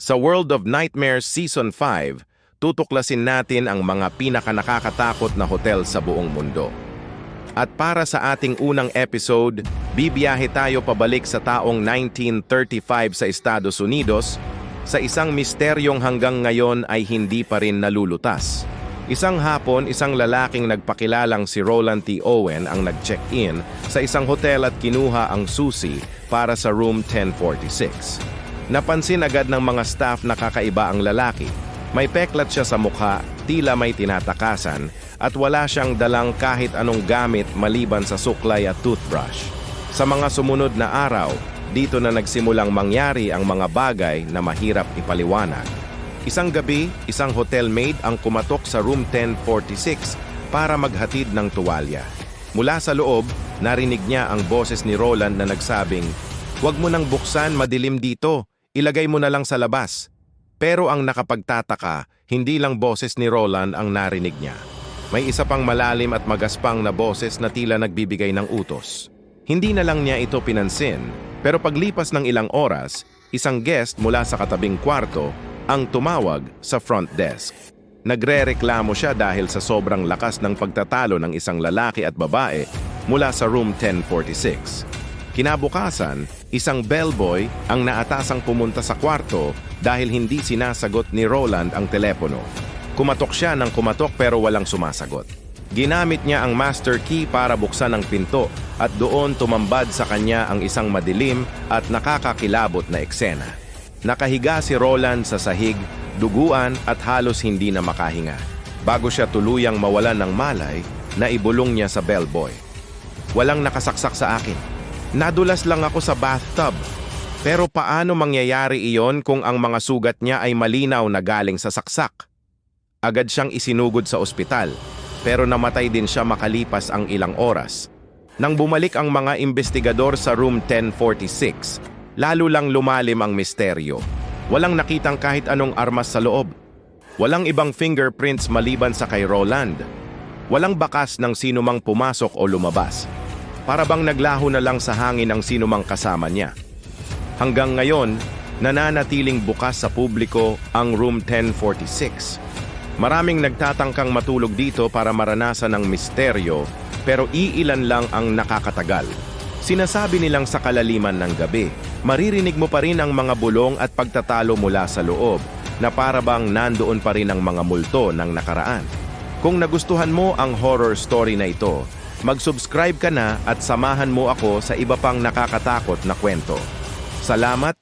Sa World of Nightmares Season 5, tutuklasin natin ang mga pinakanakakatakot na hotel sa buong mundo. At para sa ating unang episode, bibiyahe tayo pabalik sa taong 1935 sa Estados Unidos sa isang misteryong hanggang ngayon ay hindi pa rin nalulutas. Isang hapon, isang lalaking nagpakilalang si Roland T. Owen ang nag-check-in sa isang hotel at kinuha ang susi para sa room 1046. Napansin agad ng mga staff na kakaiba ang lalaki. May peklat siya sa mukha, tila may tinatakasan, at wala siyang dalang kahit anong gamit maliban sa suklay at toothbrush. Sa mga sumunod na araw, dito na nagsimulang mangyari ang mga bagay na mahirap ipaliwanag. Isang gabi, isang hotel maid ang kumatok sa room 1046 para maghatid ng tuwalya. Mula sa loob, narinig niya ang boses ni Roland na nagsabing, Huwag mo nang buksan, madilim dito. Ilagay mo na lang sa labas. Pero ang nakapagtataka, hindi lang boses ni Roland ang narinig niya. May isa pang malalim at magaspang na boses na tila nagbibigay ng utos. Hindi na lang niya ito pinansin, pero paglipas ng ilang oras, isang guest mula sa katabing kwarto ang tumawag sa front desk. Nagre-reklamo siya dahil sa sobrang lakas ng pagtatalo ng isang lalaki at babae mula sa room 1046. Kinabukasan, isang bellboy ang naatasang pumunta sa kwarto dahil hindi sinasagot ni Roland ang telepono. Kumatok siya ng kumatok pero walang sumasagot. Ginamit niya ang master key para buksan ang pinto at doon tumambad sa kanya ang isang madilim at nakakakilabot na eksena. Nakahiga si Roland sa sahig, duguan at halos hindi na makahinga. Bago siya tuluyang mawalan ng malay, naibulong niya sa bellboy. Walang nakasaksak sa akin. Nadulas lang ako sa bathtub. Pero paano mangyayari iyon kung ang mga sugat niya ay malinaw na galing sa saksak? Agad siyang isinugod sa ospital, pero namatay din siya makalipas ang ilang oras. Nang bumalik ang mga investigador sa room 1046, lalo lang lumalim ang misteryo. Walang nakitang kahit anong armas sa loob. Walang ibang fingerprints maliban sa kay Roland. Walang bakas ng sinumang pumasok o lumabas. Para bang naglaho na lang sa hangin ang sinumang kasama niya. Hanggang ngayon, nananatiling bukas sa publiko ang room 1046. Maraming nagtatangkang matulog dito para maranasan ang misteryo pero iilan lang ang nakakatagal. Sinasabi nilang sa kalaliman ng gabi, maririnig mo pa rin ang mga bulong at pagtatalo mula sa loob na para bang nandoon pa rin ang mga multo ng nakaraan. Kung nagustuhan mo ang horror story na ito, mag-subscribe ka na at samahan mo ako sa iba pang nakakatakot na kwento. Salamat